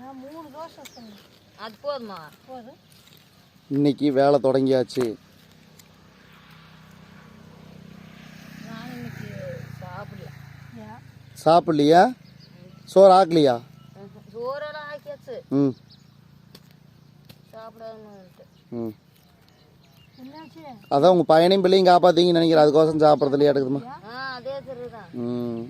நான் மூணு தோசை சொன்னேன் அது போதுமா? போதும். இன்னைக்கு வேலை தொடங்கியாச்சு. நான் இன்னைக்கு சாப்பிடல. ஏன் சாப்பிட்லையா? சோறு ஆக்கலையா? ம்ஹும். சோறெல்லாம் ஆக்கியாச்சு. ம். ம். அதான் உங்கள் பையனையும் பிள்ளையும் காப்பாற்றிங்கன்னு நினைக்கிறேன். அதுக்கோசம் சாப்பிட்றதுலையே எடுக்குதுமா? ஆ அதே சரிதான். ம்.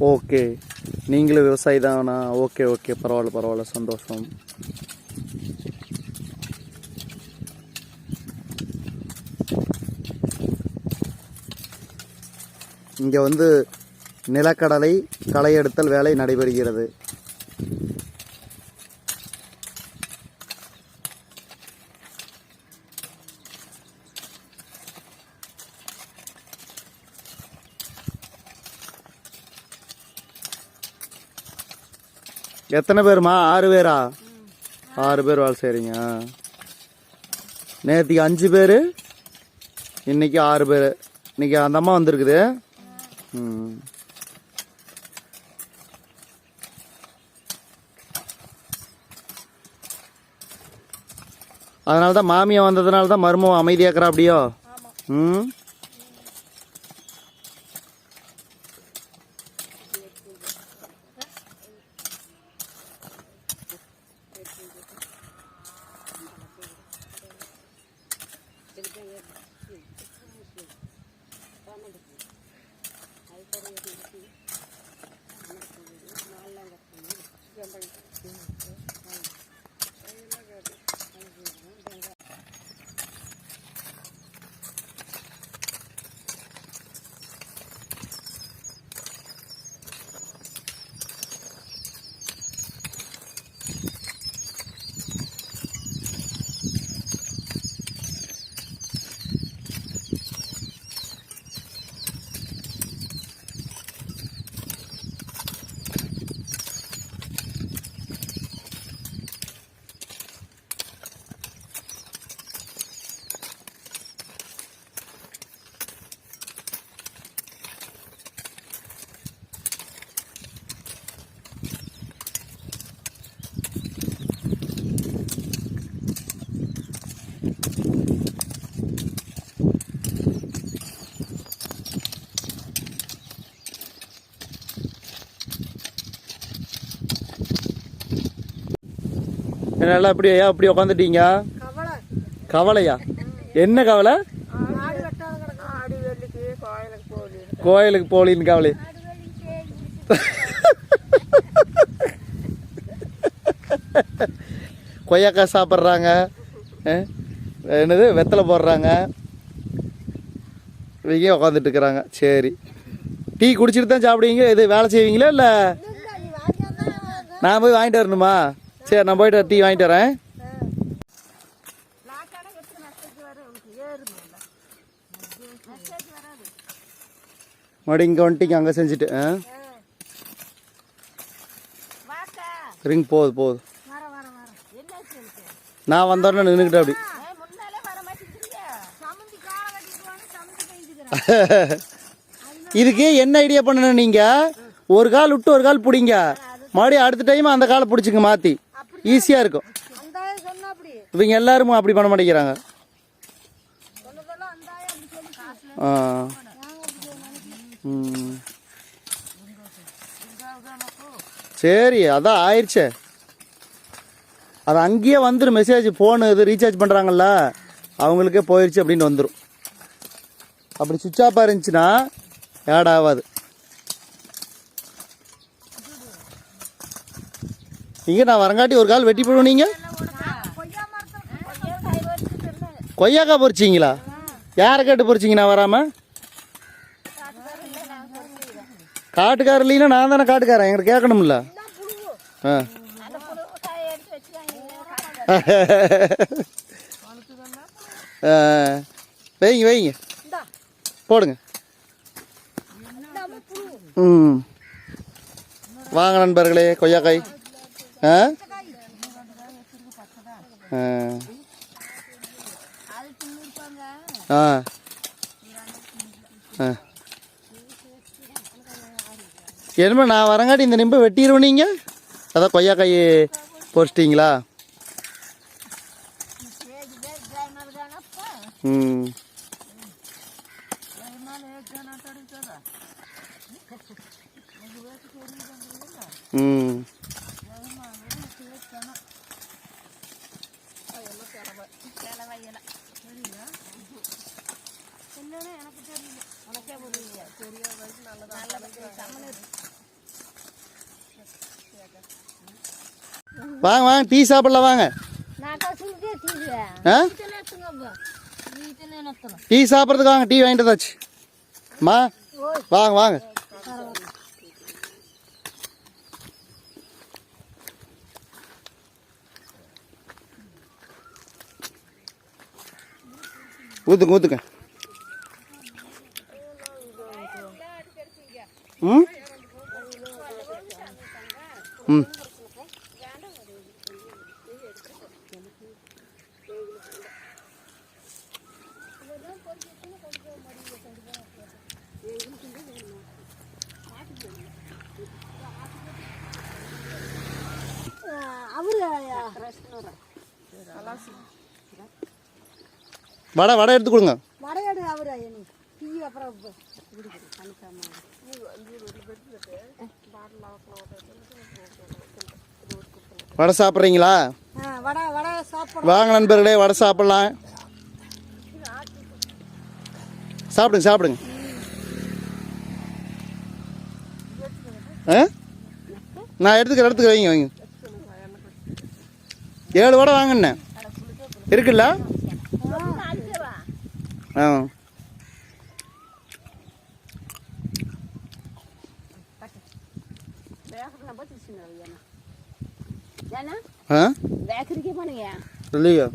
ஓகே. நீங்களும் விவசாயி தானா ஓகே ஓகே. பரவாயில்ல பரவாயில்ல. சந்தோஷம். இங்கே வந்து நிலக்கடலை களை எடுத்தல் வேலை நடைபெறுகிறது. எத்தனை பேருமா? ஆறு பேரா? ஆறு பேர் வேலை செய்கிறீங்க நேற்றுக்கு அஞ்சு பேர் இன்னைக்கு ஆறு பேர். இன்னைக்கு அந்த அம்மா வந்திருக்குது. ம். அதனால தான் மாமியா வந்ததுனால தான் மருமம் அமைதியாக்குறா அப்படியோ? ம். என்னால அப்படி ஏன் அப்படி உட்காந்துட்டீங்க கவலை. கவலையா? என்ன கவலை? கோயிலுக்கு போலின்னு கவலை. கொய்யாக்காய் சாப்பிட்றாங்க. என்னது? வெத்தலை போடுறாங்க. இவங்க உட்காந்துட்டு இருக்கிறாங்க. சரி. டீ குடிச்சிட்டு தான் சாப்பிடுவீங்க? இது வேலை செய்வீங்களா இல்லை? நான் போய் வாங்கிட்டு வரணுமா? சரி நான் போயிட்டு டீ வாங்கிட்டு வரேன். மறுபடியும் இங்கே வந்துட்டு அங்கே செஞ்சுட்டு ஆ? ரிங் போகுது போகுது நான் வந்தோடனே நின்றுக்கிட்டேன் அப்படி. இதுக்கு என்ன ஐடியா பண்ணணும் நீங்கள் ஒரு கால் விட்டு ஒரு கால் பிடிங்க. மறுபடியும் அடுத்த டைம் அந்த காலை பிடிச்சிங்க மாற்றி ஈஸியாக இருக்கும். இவங்க எல்லாரும் அப்படி பண்ண மாட்டேங்கிறாங்க. ஆ. ம். சரி அதான் ஆயிடுச்சே. அது அங்கேயே வந்துடும் மெசேஜ் ஃபோனு இது ரீசார்ஜ் பண்ணுறாங்கல்ல அவங்களுக்கே போயிடுச்சு அப்படின்னு வந்துடும் அப்படி சுவிட்ச் ஆஃபாக இருந்துச்சுன்னா ஆட் ஆகாது. இங்கே நான் வரங்காட்டி ஒரு கால் வெட்டி போடுவோம் நீங்கள் கொய்யாக்காய் பொறிச்சிங்களா யாரை கேட்டு பொறிச்சிங்க நான் வராமல் காட்டுக்காரர் இல்லைன்னா நான் தானே காட்டுக்காரன் எங்களுக்கு கேட்கணும்ல. ஆ. வைங்க வைங்க. போடுங்க. ம். வாங்க நண்பர்களே கொய்யாக்காய். ஆ? ஆ. ஆ. ஆ. என்னமா நான் வரங்காட்டி இந்த நிம்பை வெட்டிடுவோம் நீங்கள் அதான் கொய்யா காய் பொறிச்சிட்டிங்களா ம். ம். என்னன்னு எனக்கு தெரியல உனக்கே புரியல தெரிய வரைக்கும் நல்லதா வாங்க வாங்க டீ சாப்பிடலாம் வாங்க. டீ சாப்பிட்றதுக்கு வாங்க டீ வாங்கிட்டு வந்தாச்சு. வாங்க வாங்க. ஊத்துங்க ஊத்துங்க ம்? ம். வடை வடை எடுத்து கொடுங்க. வடை சாப்பிட்றீங்களா? வாங்க நண்பர்களே வடை சாப்பிடலாம். சாப்பிடுங்க சாப்பிடுங்க. நான் எடுத்துக்கிறேன் எடுத்துக்கிறேன் வைங்க வைங்க. ஏழு வடை வாங்கண்ணே இருக்குல்ல? ஆ. இல்லையா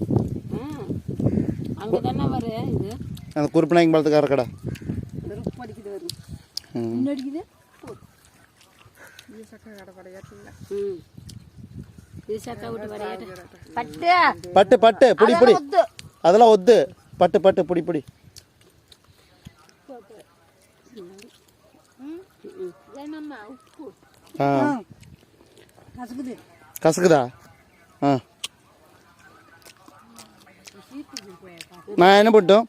அந்த குருப்பநாயகம் பழத்துக்கார கடை பட்டு பட்டு பட்டு புடி புடி. அதெல்லாம் ஒத்து. பட்டு பட்டு புடி புடி. ஆ. கசக்குது. ஆ. நான் என்ன பண்ணிட்டோம்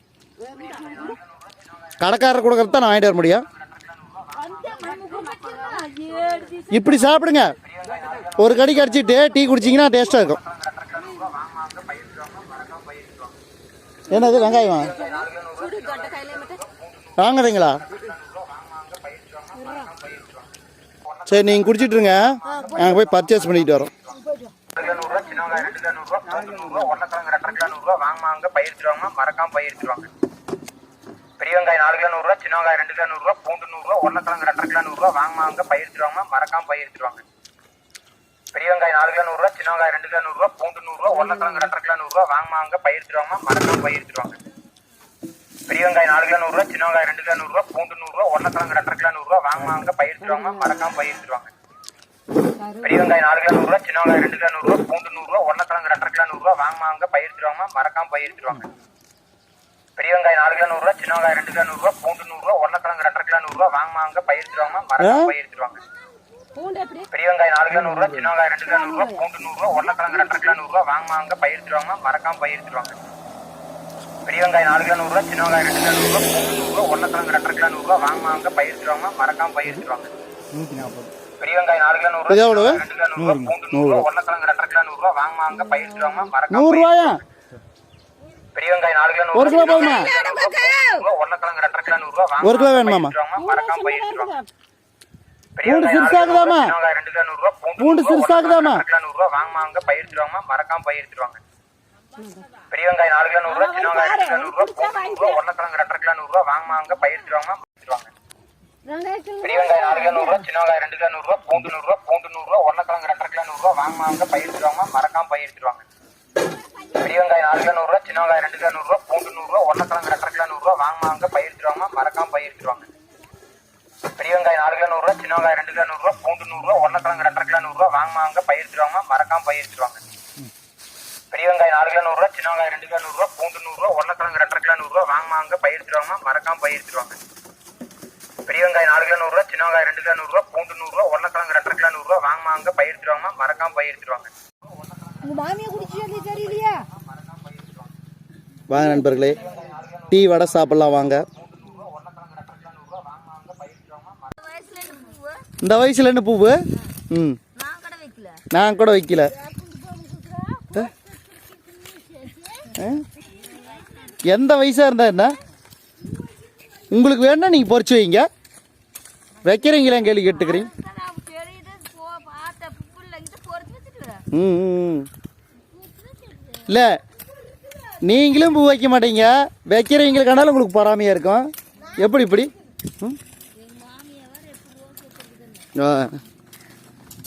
கடைக்காரர் கொடுக்கறது தான் நான் வாங்கிட்டு வர முடியும். இப்படி சாப்பிடுங்க. ஒரு கடி கடிச்சிட்டு டீ குடிச்சிங்கன்னா டேஸ்ட்டாக இருக்கும். என்னது வெங்காயம்? வாங்குறீங்களா? சரி நீங்கள் குடிச்சிட்ருங்க நாங்கள் போய் பர்ச்சேஸ் பண்ணிக்கிட்டு வரோம். நூறுரூவா ரெண்டு நூறுரூவா மறக்காம பயிர்த்துருவாங்க பெரிய வெங்காயம் நாலு கிலோ நூறுரூவா சின்ன வெங்காயம் ரெண்டு கிலோ நூறுரூவா பூண்டு நூறுரூவா உருளைக்கிழங்கு ரெண்டரை கிலோ நூறுரூவா வாங்க பயிர்த்துருவாங்க மறக்காம பயிரிட்டுருவாங்க பெரிய வெங்காயம் நாலு கிலோ நூறுரூவா சின்ன வெங்காயம் ரெண்டு கிலோ நூறுரூவா பூண்டு நூறுரூவா உருளைக்கிழங்கு ரெண்டரை கிலோ நூறுரூவா வாங்கமாங்க பயிர்த்துருவாங்க மறக்காம பயிர்த்துருவாங்க பெரிய வெங்காயம் நாலு கிலோ நூறுரூவா சின்ன வெங்காயம் ரெண்டு கிலோ நூறுரூவா பூண்டு நூறுரூவா உருளைக்கிழங்கு ரெண்டரை கிலோ நூறுரூவா வாங்கமாங்க பயிர்த்துருவாங்க மறக்காம பயிர்த்துருவாங்க பெரிய வெங்காயம் நாலு கிலோ நூறுரூவா சின்ன வெங்காயம் ரெண்டு கிலோ நூறுரூவா பூண்டு நூறுரூவா உருளைக்கிழங்கு ரெண்டரை கிலோ நூறுரூவா வாங்கமாங்க பயிர்த்துருவாங்க மறக்காம பயிர்த்துருவாங்க பெரிய வெங்காயம் நாலு கிலோ நூறுரூவா சின்ன வெங்காயம் ரெண்டு கிலோ நூறுரூவா பூண்டு நூறுரூவா உருளைக்கிழங்கு ரெண்டரை கிலோ நூறுரூவா வாங்கமாங்க பயிர்த்துருவாங்க மறக்காம பயிர்த்துருவாங்க பூண்டு எப்படி பெரிய வெங்காயம் நாலு கிலோ நூறுரூவா சின்ன வெங்காயம் ரெண்டு கிலோ நூறுரூவா பூண்டு நூறுரூவா உருளைக்கிழங்கு ரெண்டரை கிலோ நூறுரூவா வாங்கமாங்க பயிர்த்துருவாங்க மறக்காம பயிர்த்துருவாங்க பெரிய வெங்காயம் நாலு கிலோ நூறுரூவா சின்ன வெங்காயம் ரெண்டு கிலோ நூறுரூவா பூண்டு நூறுரூவா உருளைக்கிழங்கு ரெண்டரை கிலோ நூறுரூவா வாங்கமாங்க பயிர்த்துருவாங்க மறக்காம பயிர்த்துருவாங்க பெரிய வெங்காயம் நாலு கிலோ நூறுரூவா? ரெண்டு கிலோ நூறுரூவா பூண்டு நூறுரூவா உருளைக்கிழங்கு ரெண்டரை கிலோ நூறுரூவா வாங்கமாங்க பயிர்த்துருவாங்க மறக்காம நூறுரூவாயா பெரிய வெங்காயம் நாலு கிலோ ஒரு கிலோ போதுமா உருளைக்கிழங்கு கிலோ நூறுரூவா வாங்க ஒரு கிலோ வேணுமாமா மறக்காம பயிர்த்துருவாங்க பூண்டு வெங்காயம் ரெண்டு கிலோ நூறுரூவா பூண்டு? ரெண்டரை கிலோ நூறுரூவா வாங்கமாங்க பயிர்த்துருவாங்க மறக்காம பயிர்த்துருவாங்க பெரிய வெங்காயம் நாலு கிலோ நூறுரூவா சின்ன வெங்காயம் ரெண்டு கிலோ நூறுரூவா உருளைக்கிழங்கு ரெண்டரை கிலோ நூறுரூவா வாங்கமாங்க பயிர்த்துருவாங்க பயிர்த்துருவாங்க பெரிய வெங்காயம் நாலு கிலோ நூறுரூவா சின்ன வெங்காயம் ரெண்டு கிலோ நூறுரூவா பூண்டு நூறுரூவா பூண்டு நூறுரூவா உருளைக்கிழங்கு ரெண்டரை கிலோ நூறுரூவா வாங்கமாங்க பயிர்த்துருவாங்க மறக்காம பயிர்த்துருவாங்க பெரிய வெங்காயம் நாலு கிலோ நூறுரூவா சின்ன வெங்காயம் ரெண்டு கிலோ நூறுரூவா பூண்டு நூறுரூவா உருளைக்கிழங்கு ரெண்டரை கிலோ நூறுரூவா வாங்கமாங்க பயிர்த்துருவாங்க மறக்காம பயிர்த்துருவாங்க பெரிய வெங்காயம் நாலு கிலோ நூறுரூவா சின்ன வெங்காயம் ரெண்டு கிலோ நூறுரூவா பூண்டு நூறுரூவா உருளைக்கிழங்கு ரெண்டரை கிலோ நூறுரூவா வாங்கமாங்க பயிர்த்துருவாங்க மறக்காம பயிர்த்துருவாங்க பெரிய வெங்காயம் நாலு கிலோ நூறுரூவா சின்ன வெங்காயம் ரெண்டு கிலோ நூறுரூவா பூண்டு நூறுரூவா உருளைக்கிழங்கு ரெண்டரை கிலோ நூறுரூவா வாங்க பயிர்த்துருவாங்க மறக்காம பயிர்த்துருவாங்க பெரிய வெங்காயம் நாலு கிலோ நூறுரூவா சின்ன வெங்காயம் ரெண்டு கிலோ நூறுரூவா பூண்டு நூறுரூவா உருளைக்கிழங்கு ரெண்டரை கிலோ நூறுரூவா வாங்க பயிர்த்துருவாங்க மறக்காம பயிர்த்துருவாங்க உங்க மாமியை குடிச்சு சொல்லி தெரியலையா வாங்க நண்பர்களே டீ வடை சாப்பிட்லாம் வாங்க. இந்த வயசுல என்ன பூவு? ம். நான் கூட வைக்கல. ஆ? எந்த வயசாக இருந்தால் என்ன? உங்களுக்கு வேணா நீங்கள் பொறிச்சு வைங்க. வைக்கிறீங்களா கேள்வி கேட்டுக்கிறீங்க? ம் இல்லை நீங்களும் பூ வைக்க மாட்டீங்க. வைக்கிறவங்களுக்கானாலும் உங்களுக்கு பொறாமையாக இருக்கும். எப்படி இப்படி? ம்? ஆ.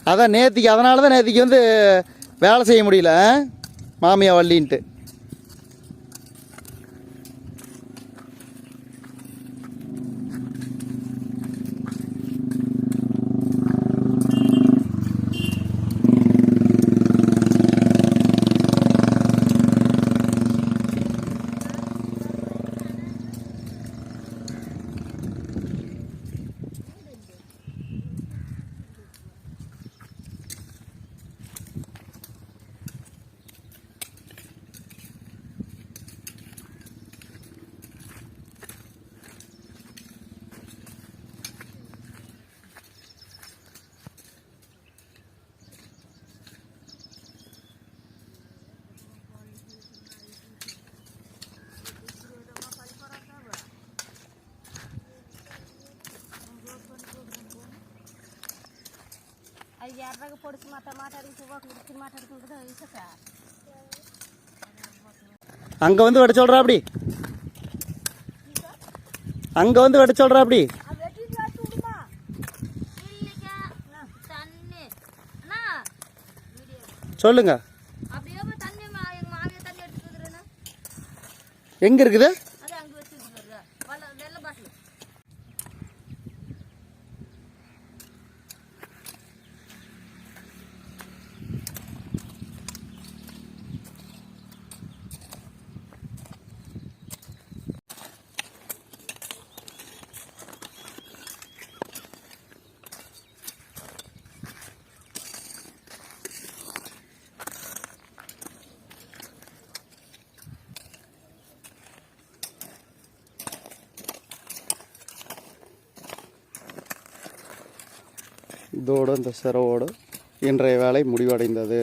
அதான் நேத்திக்கு அதனால தான் நேத்திக்கு வந்து வேலை செய்ய முடியல மாமியா வள்ளின்ட்டு. ఎర్రగా పొడిచి మాట మాట్లాడి గురించి మాట్లాడుకుంటుందో ఇసుక அங்கே வந்து வெட்ட சொல்கிறா அப்படி அங்கே வந்து வெட்ட சொல்கிறா அப்படி ఆ వెట్టి చూడుమా இல்லைக்கா தண்ணி அண்ணா சொல்லுங்க அப்படியே போய் தண்ணி மா எங்க மாமியா தண்ணி எடுத்துட்டு வந்துடுறேண்ணா எங்கே இருக்குது இதோடு இந்த சிறவோடு இன்றைய வேலை முடிவடைந்தது.